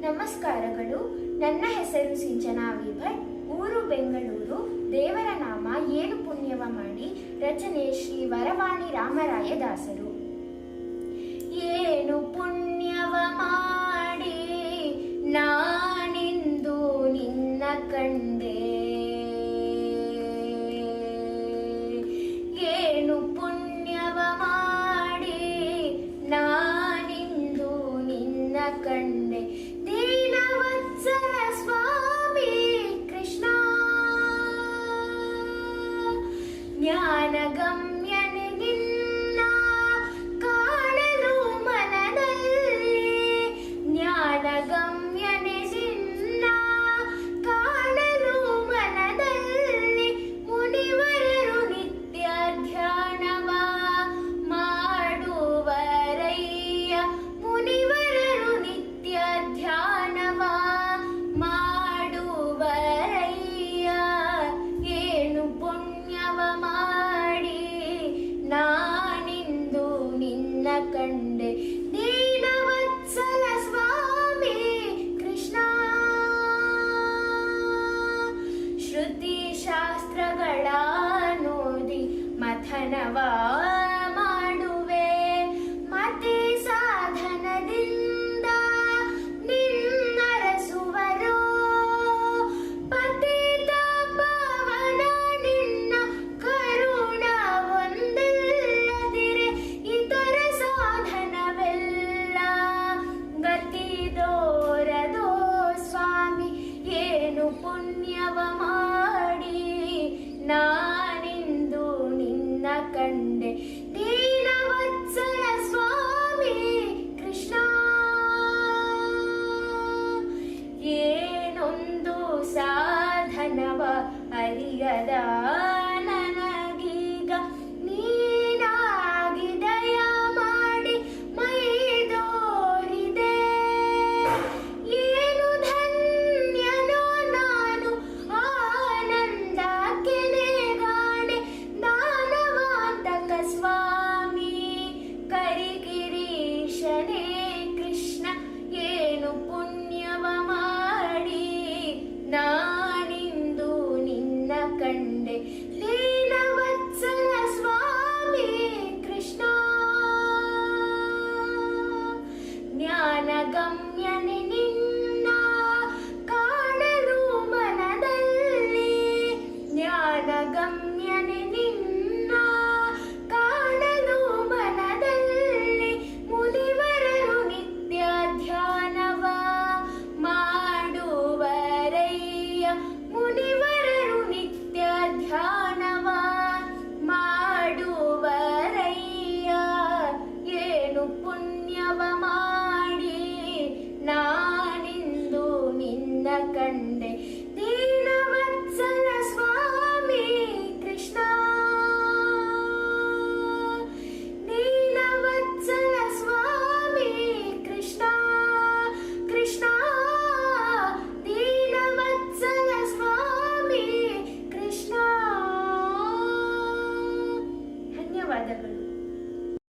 ನಮಸ್ಕಾರಗಳು. ನನ್ನ ಹೆಸರು ಸಿಂಚನಾ ವಿಭಟ್ ಊರು ಬೆಂಗಳೂರು. ದೇವರ ನಾಮ ಏನು ಪುಣ್ಯವ ಮಾಡಿ. ರಚನೆ ಶ್ರೀ ವರವಾಣಿ ರಾಮರಾಯ ದಾಸರು. ಏನು ಪುಣ್ಯವ ಮಾಡಿ ജ്ഞാനഗമ്യനിന്ന കാണലു മനനല്ലേ ജ്ഞാനഗം ಮಥನವ ಮಾಡುವೆ ಮತಿ ಸಾಧನದಿಂದ ನಿನ್ನರಸುವರು. ಪತಿತ ಪಾವನ ನಿನ್ನ ಕರುಣ ಒಂದಿಲ್ಲದಿರೆ ಇತರ ಸಾಧನವೆಲ್ಲ ಗತಿದೋರದೋ ಸ್ವಾಮಿ, ಏನು ಪುಣ್ಯವ ಮಾಡಿ? ನಾನಿಂದು ನಿನ್ನ ಕಂಡೆ ದೀನವತ್ಸಲ ಸ್ವಾಮಿ ಕೃಷ್ಣ ಏನೊಂದು ಸಾಧನವ ಅರಿಯದ